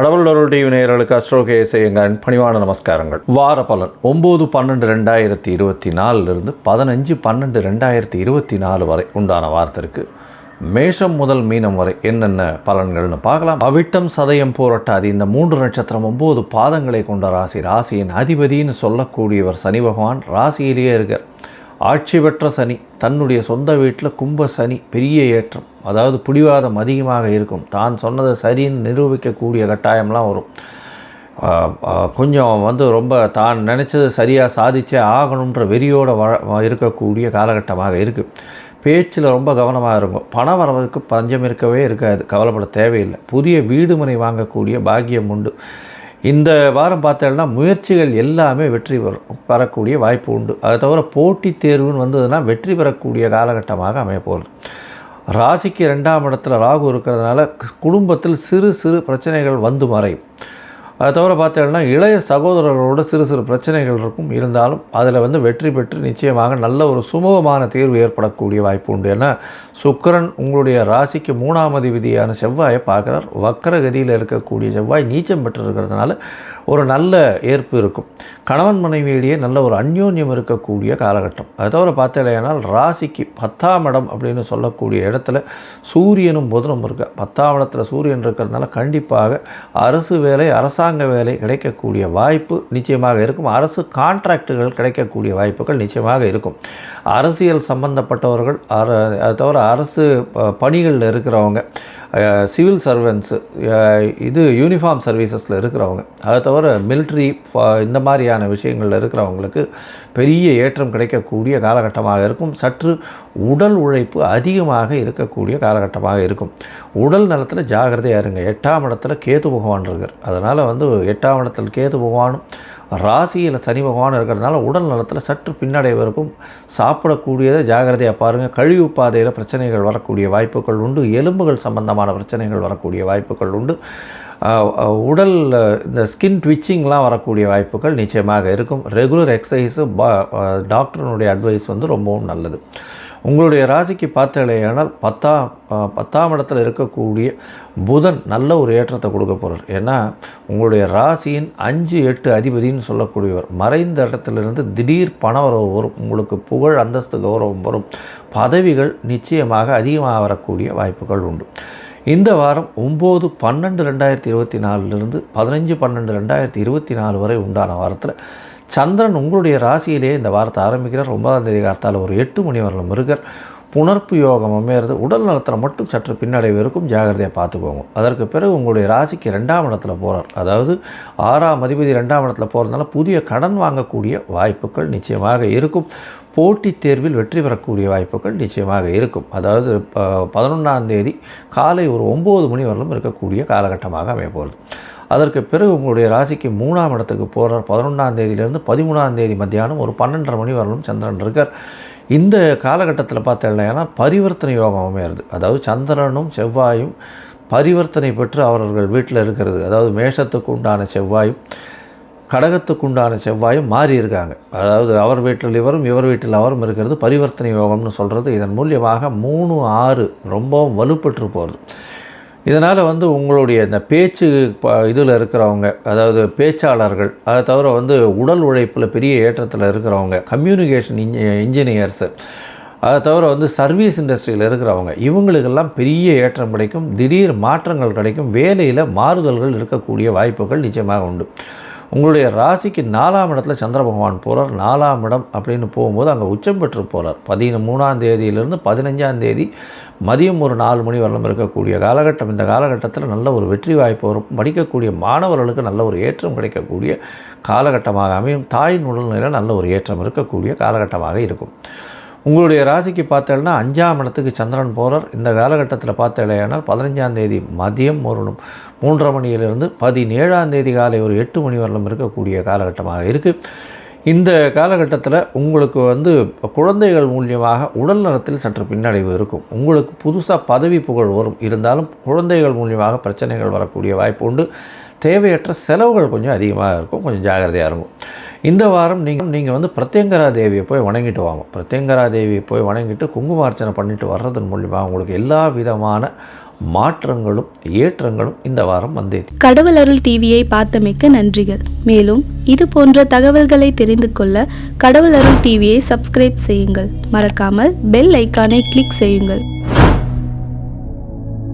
கடவுளருடைய நேயர்களுக்கு அஸ்ட்ரோகேசை எங்கள் பணிவான நமஸ்காரங்கள். வார பலன் ஒம்பது பன்னெண்டு ரெண்டாயிரத்தி இருபத்தி நாலுலேருந்து பதினஞ்சு பன்னெண்டு ரெண்டாயிரத்தி இருபத்தி நாலு வரை உண்டான வாரத்திற்கு மேஷம் முதல் மீனம் வரை என்னென்ன பலன்கள்னு பார்க்கலாம். அவிட்டம் சதயம் போராட்டாதி இந்த மூன்று நட்சத்திரம் ஒம்பது பாதங்களை கொண்ட ராசி. ராசியின் அதிபதின்னு சொல்லக்கூடியவர் சனி பகவான். ராசியிலேயே இருக்கார். ஆட்சி பெற்ற சனி தன்னுடைய சொந்த வீட்டில் கும்ப சனி பெரிய ஏற்றம். அதாவது பிடிவாதம் அதிகமாக இருக்கும். தான் சொன்னதை சரின்னு நிரூபிக்கக்கூடிய கட்டாயம்லாம் வரும். கொஞ்சம் வந்து ரொம்ப தான் நினச்சது சரியாக சாதிச்சே ஆகணுன்ற வெறியோடு வ இருக்கக்கூடிய காலகட்டமாக இருக்குது பேச்சில் ரொம்ப கவனமாக இருக்கும். பணம் வரவதற்கு பஞ்சம் இருக்கவே இருக்காது. கவலைப்பட தேவையில்லை. புதிய வீடு மனை வாங்கக்கூடிய பாக்கியம் உண்டு. இந்த வாரம் பார்த்தோம்னா முயற்சிகள் எல்லாமே வெற்றி பெறும் பெறக்கூடிய வாய்ப்பு உண்டு. அதை தவிர போட்டித் தேர்வுன்னு வந்ததுன்னா வெற்றி பெறக்கூடிய காலகட்டமாக அமைய போகிறது ராசிக்கு ரெண்டாம் இடத்துல ராகு இருக்கிறதுனால குடும்பத்தில் சிறு சிறு பிரச்சனைகள் வந்து மறையும். அதை தவிர பார்த்தீங்கன்னா இளைய சகோதரர்களோட சிறு சிறு பிரச்சனைகள் இருக்கும். இருந்தாலும் அதில் வந்து வெற்றி பெற்று நிச்சயமாக நல்ல ஒரு சுமூகமான தீர்வு ஏற்படக்கூடிய வாய்ப்பு உண்டு. ஏன்னா சுக்கிரன் உங்களுடைய ராசிக்கு மூணாம் அதிபதியான செவ்வாயை பார்க்குறார். வக்கரகதியில் இருக்கக்கூடிய செவ்வாய் நீச்சம் பெற்று இருக்கிறதுனால ஒரு நல்ல ஏற்பு இருக்கும். கணவன் மனைவியிடையே நல்ல ஒரு அந்யோன்யம் இருக்கக்கூடிய காலகட்டம். அதை தவிர பார்த்தீங்கன்னா ராசிக்கு பத்தாம் இடம் அப்படின்னு சொல்லக்கூடிய இடத்துல சூரியனும் புதனும் இருக்கு பத்தாம் இடத்துல சூரியன் இருக்கிறதுனால கண்டிப்பாக அரசு வேலை அரசாங்க வேலை கிடைக்கக்கூடிய வாய்ப்பு நிச்சயமாக இருக்கும். அரசு கான்ட்ராக்டுகள் கிடைக்கக்கூடிய வாய்ப்புகள் நிச்சயமாக இருக்கும். அரசியல் சம்பந்தப்பட்டவர்கள் அர அதை தவிர அரசு பணிகளில் இருக்கிறவங்க சிவில் சர்வன்ஸு இது யூனிஃபார்ம் சர்வீசஸில் இருக்கிறவங்க. அதை தவிர மிலிட்ரி இந்த மாதிரியான விஷயங்களில் இருக்கிறவங்களுக்கு பெரிய ஏற்றம் கிடைக்கக்கூடிய காலகட்டமாக இருக்கும். சற்று உடல் உழைப்பு அதிகமாக இருக்கக்கூடிய காலகட்டமாக இருக்கும். உடல் நலத்தில் ஜாகிரதையாக இருங்க. எட்டாம் இடத்துல கேது பகவான் இருக்கார். அதனால் வந்து எட்டாம் இடத்தில் கேது பகவானும் ராசியில் சனி பகவான் இருக்கிறதுனால உடல் நலத்தில் சற்று பின்னடைவு இருக்கும் சாப்பிடக்கூடியதை ஜாகிரதையாக பாருங்கள் கழிவு பாதையில் பிரச்சனைகள் வரக்கூடிய வாய்ப்புகள் உண்டு. எலும்புகள் சம்பந்தமான பிரச்சனைகள் வரக்கூடிய வாய்ப்புகள் உண்டு. உடல் இந்த ஸ்கின் ட்விச்சிங்லாம் வரக்கூடிய வாய்ப்புகள் நிச்சயமாக இருக்கும். ரெகுலர் எக்ஸசைஸு டாக்டருனுடைய அட்வைஸ் வந்து ரொம்பவும் நல்லது. உங்களுடைய ராசிக்கு பார்த்தாலேயானால் பத்தாம் பத்தாம் இடத்துல இருக்கக்கூடிய புதன் நல்ல ஒரு ஏற்றத்தை கொடுக்க போகிறார் ஏன்னா உங்களுடைய ராசியின் அஞ்சு எட்டு அதிபதின்னு சொல்லக்கூடியவர் மறைந்த இடத்துலேருந்து திடீர் பணவரவு வரும். உங்களுக்கு புகழ் அந்தஸ்து கௌரவம் வரும். பதவிகள் நிச்சயமாக அதிகமாக வரக்கூடிய வாய்ப்புகள் உண்டு. இந்த வாரம் ஒம்பது பன்னெண்டு ரெண்டாயிரத்தி இருபத்தி நாலுலேருந்து பதினஞ்சு பன்னெண்டு ரெண்டாயிரத்தி இருபத்தி நாலு வரை உண்டான வாரத்தில் சந்திரன் உங்களுடைய ராசியிலே இந்த வாரத்தை ஆரம்பிக்கிறார். ஒன்பதாம் தேதி காலத்தால் ஒரு எட்டு மணி வரலும் இருக்கார் புணர்ப்பு யோகம் அமையிறது. உடல் நலத்தில் மட்டும் சற்று பின்னடைவு இருக்கும். ஜாகிரதையாக பார்த்துக்கோங்க. அதற்கு பிறகு உங்களுடைய ராசிக்கு ரெண்டாம் இடத்துல போகிறார் அதாவது ஆறாம் அதிபதி ரெண்டாம் இடத்துல போகிறதுனால புதிய கடன் வாங்கக்கூடிய வாய்ப்புகள் நிச்சயமாக இருக்கும். போட்டித் தேர்வில் வெற்றி பெறக்கூடிய வாய்ப்புகள் நிச்சயமாக இருக்கும். அதாவது பதினொன்றாம் தேதி காலை ஒரு ஒம்பது மணி வரலும் இருக்கக்கூடிய காலகட்டமாக அமைய போகிறது அதற்கு பிறகு உங்களுடைய ராசிக்கு மூணாம் இடத்துக்கு போகிறார் பதினொன்றாம் தேதியிலேருந்து பதிமூணாம் தேதி மத்தியானம் ஒரு பன்னெண்டரை மணி வரலும் சந்திரன் இருக்கார். இந்த காலகட்டத்தில் பார்த்தீங்கன்னா பரிவர்த்தனை யோகம் அமையிறது. அதாவது சந்திரனும் செவ்வாயும் பரிவர்த்தனை பெற்று அவர்கள் வீட்டில் இருக்கிறது. அதாவது மேஷத்துக்கு உண்டான செவ்வாயும் கடகத்துக்கு உண்டான செவ்வாயும் மாறி இருக்காங்க. அதாவது அவர் வீட்டில் இவரும் இவர் வீட்டில் அவரும் இருக்கிறது பரிவர்த்தனை யோகம்னு சொல்கிறது இதன் மூலியமாக மூணு ஆறு ரொம்பவும் வலுப்பெற்று போகிறது இதனால் வந்து உங்களுடைய இந்த பேச்சு இதில் இருக்கிறவங்க அதாவது பேச்சாளர்கள் அதை தவிர வந்து உடல் உழைப்பில் பெரிய ஏற்றத்தில் இருக்கிறவங்க கம்யூனிகேஷன் இன்ஜி இன்ஜினியர்ஸு அதை தவிர வந்து சர்வீஸ் இண்டஸ்ட்ரியில் இருக்கிறவங்க இவங்களுக்கெல்லாம் பெரிய ஏற்றம் கிடைக்கும் திடீர் மாற்றங்கள் கிடைக்கும் வேலையில் மாறுதல்கள் இருக்கக்கூடிய வாய்ப்புகள் நிச்சயமாக உண்டு. உங்களுடைய ராசிக்கு நாலாம் இடத்துல சந்திர பகவான் போகிறார் நாலாம் இடம் அப்படின்னு போகும்போது அங்கே உச்சம் பெற்று போகிறார் பதின மூணாம் தேதியிலிருந்து பதினஞ்சாம் தேதி மதியம் ஒரு நாலு மணி வரலும் இருக்கக்கூடிய காலகட்டம். இந்த காலகட்டத்தில் நல்ல ஒரு வெற்றி வாய்ப்பு வரும். படிக்கக்கூடிய மாணவர்களுக்கு நல்ல ஒரு ஏற்றம் கிடைக்கக்கூடிய காலகட்டமாக அமையும். தாயின் உடல்நிலையில் நல்ல ஒரு ஏற்றம் இருக்கக்கூடிய காலகட்டமாக இருக்கும். உங்களுடைய ராசிக்கு பார்த்தேன்னா அஞ்சாம் இடத்துக்கு சந்திரன் போகிறார் இந்த காலகட்டத்தில் பார்த்தேனால் பதினஞ்சாம் தேதி மதியம் ஒரு மூன்றரை மணியிலிருந்து பதினேழாம் தேதி காலை ஒரு எட்டு மணி வரலும் இருக்கக்கூடிய காலகட்டமாக இருக்குது இந்த காலகட்டத்தில் உங்களுக்கு வந்து குழந்தைகள் மூலியமாக உடல் நலத்தில் சற்று பின்னடைவு இருக்கும். உங்களுக்கு புதுசாக பதவி புகழ் வரும். இருந்தாலும் குழந்தைகள் மூலியமாக பிரச்சனைகள் வரக்கூடிய வாய்ப்பு உண்டு. தேவையற்ற செலவுகள் கொஞ்சம் அதிகமாக இருக்கும் கொஞ்சம் ஜாகிரதையாக இருக்கும். இந்த வாரம் நீங்கள் நீங்கள் வந்து பிரத்யங்கரா தேவியை போய் வணங்கிட்டு வாங்க. பிரத்யங்கரா தேவியை போய் வணங்கிட்டு குங்குமார்ச்சனை பண்ணிட்டு வர்றதன் மூலிமா உங்களுக்கு எல்லா விதமான மாற்றங்களும் ஏற்றங்களும் இந்த வாரம் வந்தே கடவுள் அருள் டிவியை பார்த்தமைக்க நன்றிகள். மேலும் இது போன்ற தகவல்களை தெரிந்து கொள்ள கடவுள் அருள் டிவியை சப்ஸ்கிரைப் செய்யுங்கள். மறக்காமல் பெல் ஐக்கானை கிளிக் செய்யுங்கள்.